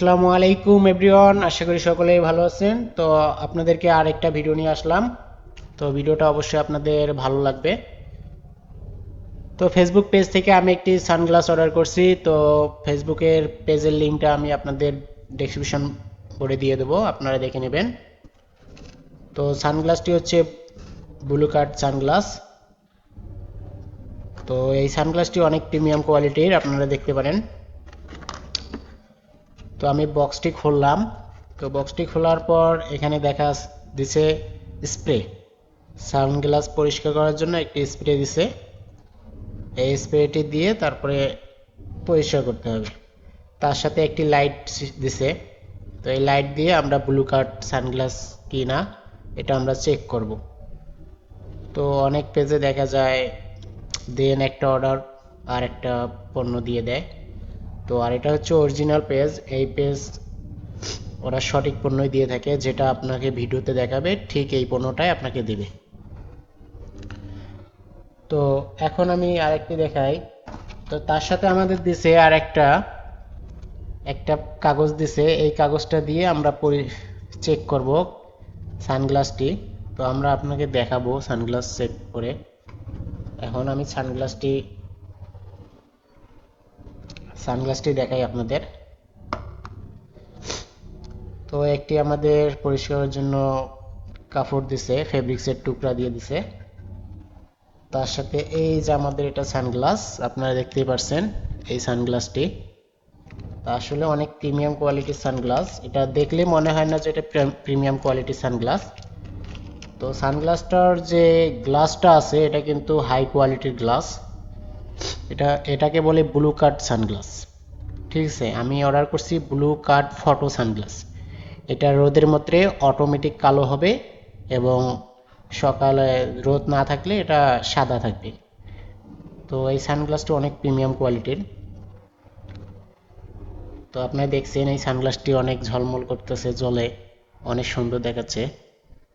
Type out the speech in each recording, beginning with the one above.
আসসালামু আলাইকুম এভরিওয়ান আশা করি সকলেই ভালো আছেন। তো আপনাদেরকে আরেকটা ভিডিও নিয়ে আসলাম। তো ভিডিওটা অবশ্যই আপনাদের ভালো লাগবে। তো ফেসবুক পেজ থেকে আমি একটি সানগ্লাস অর্ডার করছি। তো ফেসবুকের পেজের লিঙ্কটা আমি আপনাদের ডেসক্রিপশন করে দিয়ে দেবো। আপনারা দেখে নেবেন। তো সানগ্লাসটি হচ্ছে ব্লু কার্ড সানগ্লাস তো এই সানগ্লাসটি অনেক প্রিমিয়াম কোয়ালিটির আপনারা দেখতে পারেন। তো আমি বক্সটি খুললাম। তো বক্সটি খোলার পর এখানে দেখা দিছে স্প্রে সানগ্লাস পরিষ্কার করার জন্য একটি স্প্রে দিছে। এই স্প্রেটি দিয়ে তারপরে পরিষ্কার করতে হবে। তার সাথে একটি লাইট দিছে। তো এই লাইট দিয়ে আমরা ব্লু কার্ড সানগ্লাস কি না এটা আমরা চেক করব। তো অনেক পেজে দেখা যায়, দেন একটা অর্ডার আর একটা পণ্য দিয়ে দেয়। তো আর এটা হচ্ছে অরিজিনাল পেজ এই পেজ ওরা সঠিক পণ্যই দিয়ে থাকে, যেটা আপনাকে ভিডিওতে দেখাবে, ঠিক এই পণ্যটাই আপনাকে দেবে। তো এখন আমি আরেকটি দেখাই। তো তার সাথে আমাদের দিছে আর একটা একটা কাগজ দিছে। এই কাগজটা দিয়ে আমরা চেক করব সানগ্লাসটি তো আমরা আপনাকে দেখাবো সানগ্লাস চেক করে। এখন আমি সানগ্লাসটি সানগ্লাসটি দেখাই আপনাদের। তো একটি আমাদের পরিষ্কারের জন্য কাপড় দিছে, ফেব্রিক্সের টুকরা দিয়ে দিছে। তার সাথে এই যে আমাদের এটা সানগ্লাস, আপনারা দেখতেই পারছেন এই সানগ্লাসটি। তা আসলে অনেক প্রিমিয়াম কোয়ালিটির সানগ্লাস। এটা দেখলে মনে হয় না যে এটা প্রিমিয়াম কোয়ালিটির সানগ্লাস। তো সানগ্লাসটার যে গ্লাসটা আছে, এটা কিন্তু হাই কোয়ালিটির গ্লাস। এটা, এটাকে বলে ব্লু কার্ড সানগ্লাস ঠিক আছে, আমি অর্ডার করছি ব্লু কার্ড ফটো সানগ্লাস এটা রোদের মধ্যে অটোমেটিক কালো হবে এবং সকালে রোদ না থাকলে এটা সাদা থাকবে। তো এই সানগ্লাসটি অনেক প্রিমিয়াম কোয়ালিটির তো আপনারা দেখছেন এই সানগ্লাসটি অনেক ঝলমল করতেছে জলে অনেক সুন্দর দেখাচ্ছে।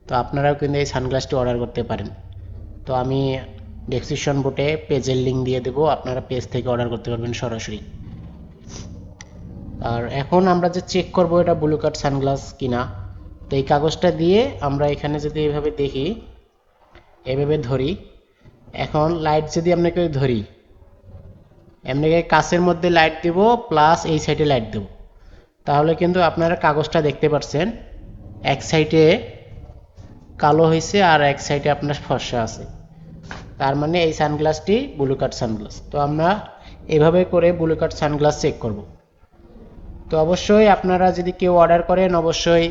তো আপনারাও কিন্তু এই সানগ্লাসটি অর্ডার করতে পারেন। তো আমি ডেসক্রিপশন বোটে পেজের লিঙ্ক দিয়ে দেবো। আপনারা পেজ থেকে অর্ডার করতে পারবেন সরাসরি। আর এখন আমরা যে চেক করব, এটা ব্লু কার্ড সানগ্লাস কিনা। তো এই কাগজটা দিয়ে আমরা এখানে যদি এইভাবে দেখি, এভাবে ধরি। এখন লাইট যদি আপনাকে ধরি এমনিকে কাছের মধ্যে লাইট দেব প্লাস এই সাইডে লাইট দেব। তাহলে কিন্তু আপনারা কাগজটা দেখতে পাচ্ছেন এক সাইডে কালো হয়েছে আর এক সাইডে আপনার ফর্সা আছে। তার মানে এই সানগ্লাসটি ব্লু কাট সানগ্লাস। তো আমরা এভাবে করে ব্লু কাট সানগ্লাস চেক করব। তো অবশ্যই আপনারা যদি কেউ অর্ডার করেন, অবশ্যই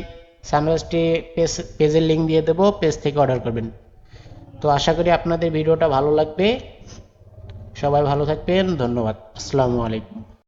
সানগ্লাসটি পেজ পেজের লিঙ্ক দিয়ে দেবো পেজ থেকে অর্ডার করবেন। তো আশা করি আপনাদের ভিডিওটা ভালো লাগবে। সবাই ভালো থাকবেন, ধন্যবাদ। আসসালামু আলাইকুম।